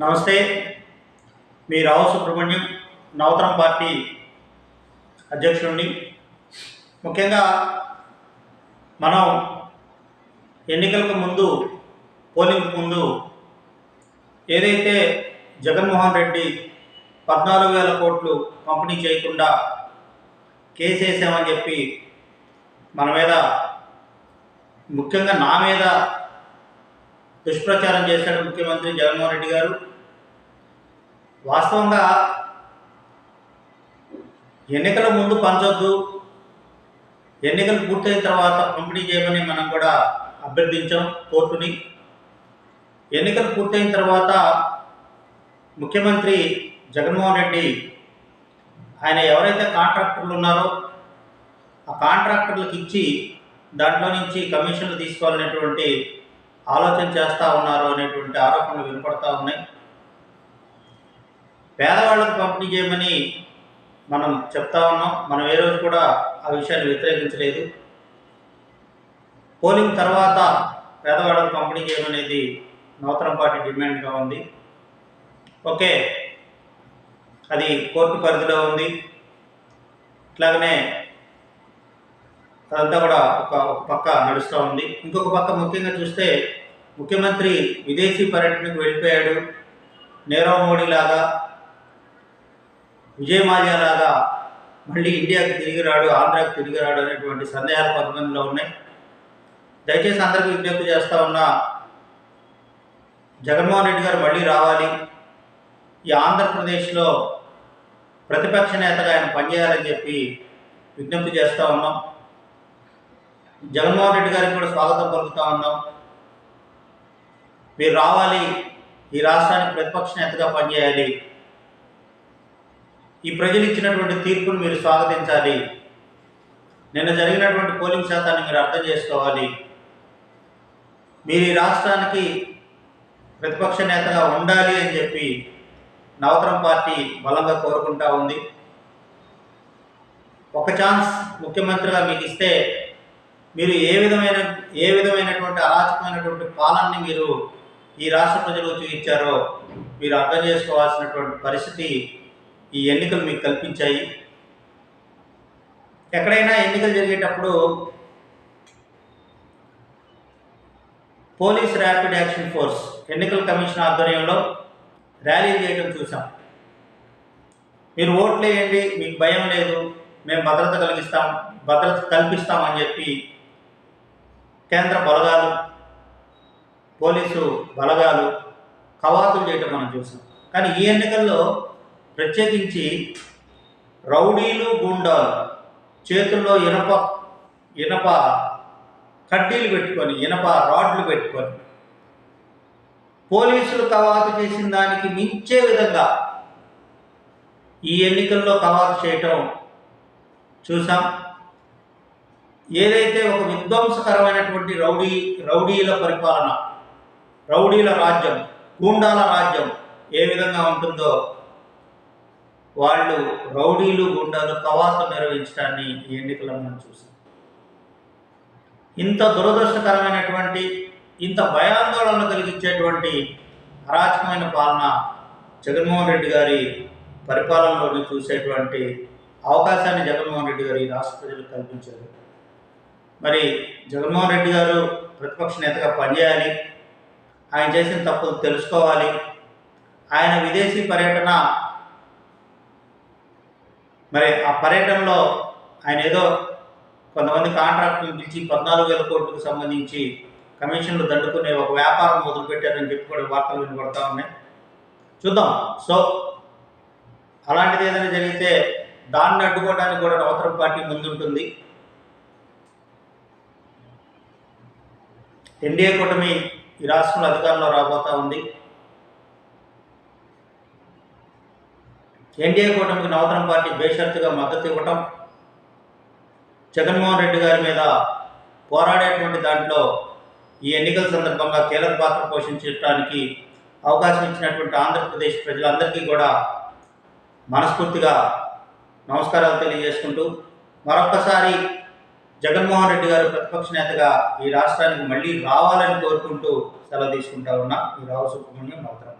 నమస్తే మీ రావు సుబ్రహ్మణ్యం నవతరం పార్టీ అధ్యక్షుడిని. ముఖ్యంగా మనం ఎన్నికలకు ముందు పోలింగ్కు ముందు ఏదైతే జగన్మోహన్ రెడ్డి పద్నాలుగు వేల కోట్లు పంపిణీ చేయకుండా కేసేసామని చెప్పి మన మీద ముఖ్యంగా నా మీద దుష్ప్రచారం చేశాడు ముఖ్యమంత్రి జగన్మోహన్ రెడ్డి గారు. వాస్తవంగా ఎన్నికల ముందు పంచొద్దు ఎన్నికలు పూర్తయిన తర్వాత పంపిణీ చేయమని మనం కూడా అభ్యర్థించాం కోర్టుని. ఎన్నికలు పూర్తయిన తర్వాత ముఖ్యమంత్రి జగన్మోహన్ రెడ్డి ఆయన ఎవరైతే కాంట్రాక్టర్లు ఉన్నారో ఆ కాంట్రాక్టర్లకు ఇచ్చి దాంట్లో నుంచి కమిషన్లు తీసుకోవాలనేటువంటి ఆలోచన చేస్తూ ఉన్నారు అనేటువంటి ఆరోపణలు వినపడతా ఉన్నాయి. పేదవాళ్ళకు పంపిణీ చేయమని మనం చెప్తా ఉన్నాం. మనం ఏ రోజు కూడా ఆ విషయాన్ని వ్యతిరేకించలేదు. పోలింగ్ తర్వాత పేదవాళ్ళకు పంపిణీ చేయమనేది నూతన పార్టీ డిమాండ్గా ఉంది. ఓకే అది కోర్టు పరిధిలో ఉంది. ఇట్లాగనే అదంతా కూడా ఒక ఒక పక్క నడుస్తూ ఉంది. ఇంకొక పక్క ముఖ్యంగా చూస్తే ముఖ్యమంత్రి విదేశీ పర్యటనకు వెళ్ళిపోయాడు. నీరవ్ మోడీ లాగా విజయ్ మళ్ళీ ఇండియాకి తిరిగి రాడు ఆంధ్రాకి తిరిగి రాడు అనేటువంటి సందేహాలు కొంతమందిలో ఉన్నాయి. దయచేసి అందరికీ విజ్ఞప్తి చేస్తూ ఉన్న జగన్మోహన్ రెడ్డి గారు మళ్ళీ రావాలి. ఈ ఆంధ్రప్రదేశ్లో ప్రతిపక్ష నేతగా ఆయన పనిచేయాలని చెప్పి విజ్ఞప్తి చేస్తూ ఉన్నాం. జగన్మోహన్ రెడ్డి గారికి కూడా స్వాగతం పలుకుతూ ఉన్నాం. మీరు రావాలి. ఈ రాష్ట్రానికి ప్రతిపక్ష నేతగా పనిచేయాలి. ఈ ప్రజలు ఇచ్చినటువంటి తీర్పును మీరు స్వాగతించాలి. నిన్న జరిగినటువంటి పోలింగ్ శాతాన్ని మీరు అర్థం చేసుకోవాలి. మీరు ఈ రాష్ట్రానికి ప్రతిపక్ష నేతగా ఉండాలి అని చెప్పి నవతరం పార్టీ బలంగా కోరుకుంటా ఉంది. ఒక ఛాన్స్ ముఖ్యమంత్రిగా మీకు ఇస్తే మీరు ఏ విధమైన ఏ విధమైనటువంటి అరాచకమైనటువంటి పాలనని మీరు ఈ రాష్ట్ర ప్రజలకు చూపించారో మీరు అర్థం చేసుకోవాల్సినటువంటి పరిస్థితి ఈ ఎన్నికలు మీకు కల్పించాయి. ఎక్కడైనా ఎన్నికలు జరిగేటప్పుడు పోలీస్ ర్యాపిడ్ యాక్షన్ ఫోర్స్ ఎన్నికల కమిషన్ ఆధ్వర్యంలో ర్యాలీ చేయడం చూసాం. మీరు ఓట్లు వేయండి మీకు భయం లేదు మేము భద్రత కలిగిస్తాం భద్రత కల్పిస్తామని చెప్పి కేంద్ర బలగాలు పోలీసు బలగాలు కవాతులు చేయడం మనం చూసాం. కానీ ఈ ఎన్నికల్లో ప్రత్యేకించి రౌడీలు గుండాలు చేతుల్లో ఇనప ఇనప కడ్డీలు పెట్టుకొని ఇనప రాడ్లు పెట్టుకొని పోలీసులు కవాతు చేసిన దానికి మించే విధంగా ఈ ఎన్నికల్లో కవాతు చేయటం చూసాం. ఏదైతే ఒక విధ్వంసకరమైనటువంటి రౌడీ రౌడీల పరిపాలన రౌడీల రాజ్యం గూండాల రాజ్యం ఏ విధంగా ఉంటుందో వాళ్ళు రౌడీలు గుండాలు కవాతు నిర్వహించడాన్ని ఈ ఎన్నికలను మనం చూసాం. ఇంత దురదృష్టకరమైనటువంటి ఇంత భయాందోళన కలిగించేటువంటి అరాచకమైన పాలన జగన్మోహన్ రెడ్డి గారి పరిపాలనలోని చూసేటువంటి అవకాశాన్ని జగన్మోహన్ రెడ్డి గారు ఈ రాష్ట్ర ప్రజలకు కల్పించారు. మరి జగన్మోహన్ రెడ్డి గారు ప్రతిపక్ష నేతగా పనిచేయాలి ఆయన చేసిన తప్పులు తెలుసుకోవాలి ఆయన విదేశీ పర్యటన మరి ఆ పర్యటనలో ఆయన ఏదో కొంతమంది కాంట్రాక్టులు పిలిచి పద్నాలుగు వేల కోట్లకు సంబంధించి కమిషన్లు దండుకునే ఒక వ్యాపారం మొదలుపెట్టారని చెప్పి కూడా వార్తలు వినపడతా ఉన్నాయి. చూద్దాం. సో అలాంటిది ఏదైనా జరిగితే దాన్ని అడ్డుకోవడానికి కూడా నవతరం పార్టీ ముందుంటుంది. ఎన్డీఏ కూటమి ఈ రాష్ట్రంలో అధికారంలో రాబోతా ఉంది. ఎన్డీఏ కూటమికి నవతరం పార్టీ బేషరతుగా మద్దతు ఇవ్వటం జగన్మోహన్ రెడ్డి గారి మీద పోరాడేటువంటి దాంట్లో ఈ ఎన్నికల సందర్భంగా కీలక పాత్ర పోషించడానికి అవకాశం ఇచ్చినటువంటి ఆంధ్రప్రదేశ్ ప్రజలందరికీ కూడా మనస్ఫూర్తిగా నమస్కారాలు తెలియజేసుకుంటూ మరొక్కసారి జగన్మోహన్ రెడ్డి గారు ప్రతిపక్ష నేతగా ఈ రాష్ట్రానికి మళ్ళీ రావాలని కోరుకుంటూ సెలవు తీసుకుంటా ఉన్నా. ఈ రావు సుబ్రహ్మణ్యం నవతరం.